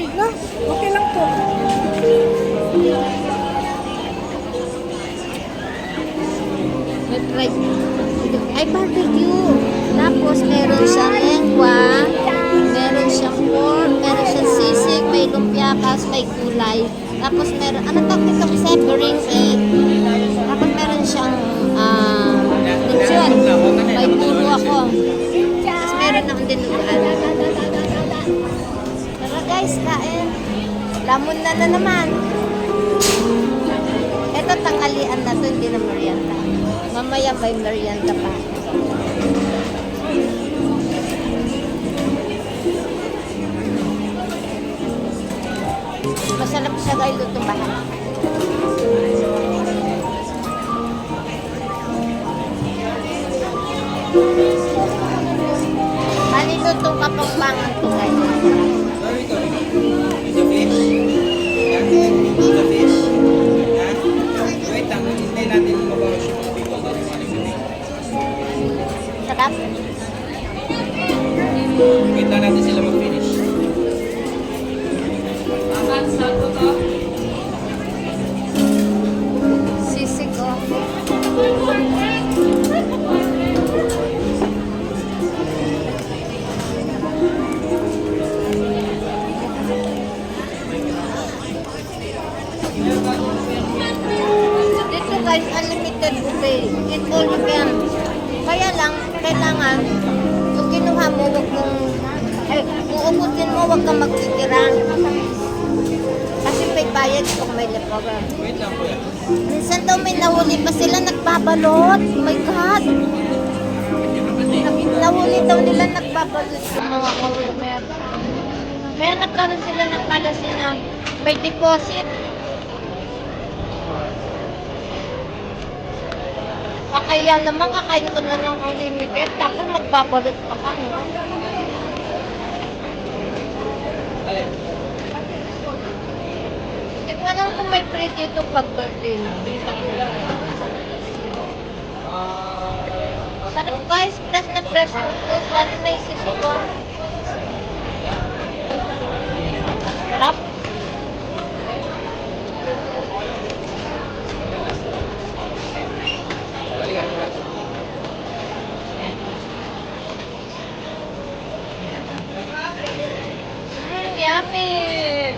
tubig lang. Okay lang po. May fried. Ay, barbecue. Tapos, meron siyang lengwa. Meron siyang pork. Meron siyang sisig. May lumpia. Tapos, may gulay. Tapos, meron, ano tawag nito? Severing egg. Tapos, meron siyang, ah, uh, lechon. May puno ako. Tapos, meron akong dinugan. Guys, kain. Lamon na na naman. Ito tanghalian na to, hindi na merienda. Mamaya may merienda pa. Masarap siya guys, luto Sarap. Kita natin sila mag-finish. Sisig oh. Dito guys, unlimited buffet. Eat all you can. Kaya lang, kailangan, yung kinuha mo, wag mong, eh, uubusin mo, wag kang magtitira. Kasi may bayad kung may leftover. Wait lang kuya. Minsan daw may nahuli pa sila nagbabalot. Oh my God! Nahuli daw nila nagbabalot sa mga customer. Kaya nagkaroon sila ng policy na may deposit. Kaya naman kakain ko na ng unlimited tapos magbabalot pa kami. Alin? Tignan lang kung may free dito pag birthday. Sarap guys, plus na fresh fruit. Lalo na yung sisiko. Sarap. Yummy!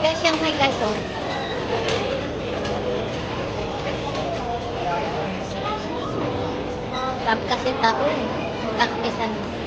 Guys, yung may guys, oh. Tap kasi tao eh. Takpisan.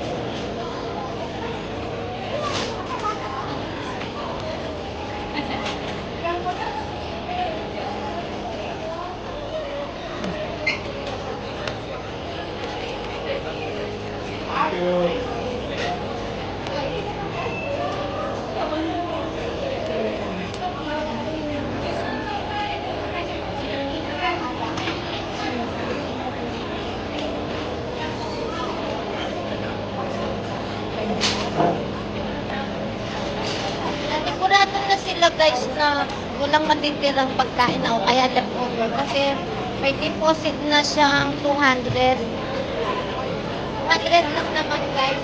Nanigurado na sila guys na walang matitirang pagkain o kaya leftover kasi may deposit na siyang 200. 200 lang naman guys.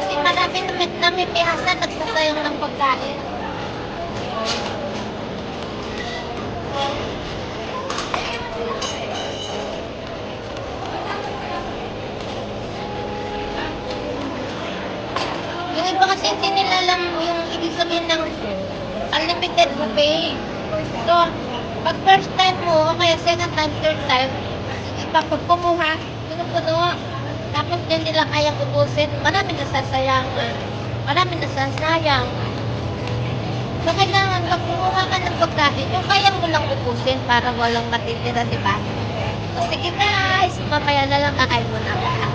Kasi marami naman namin pihasa nagsasayang ng pagkain. Yung iba kasi hindi nila alam yung ibig sabihin ng unlimited buffet. So, pag first time mo, o kaya second time, third time, iba pag kumuha, puno-puno, tapos din nila kayang ubusin, marami nasasayang. Marami nasasayang. So, kailangan pag kumuha ka ng pagkain, yung kaya mo lang ubusin para walang matitira, di ba? So, sige guys, mamaya na lang kakain mo na.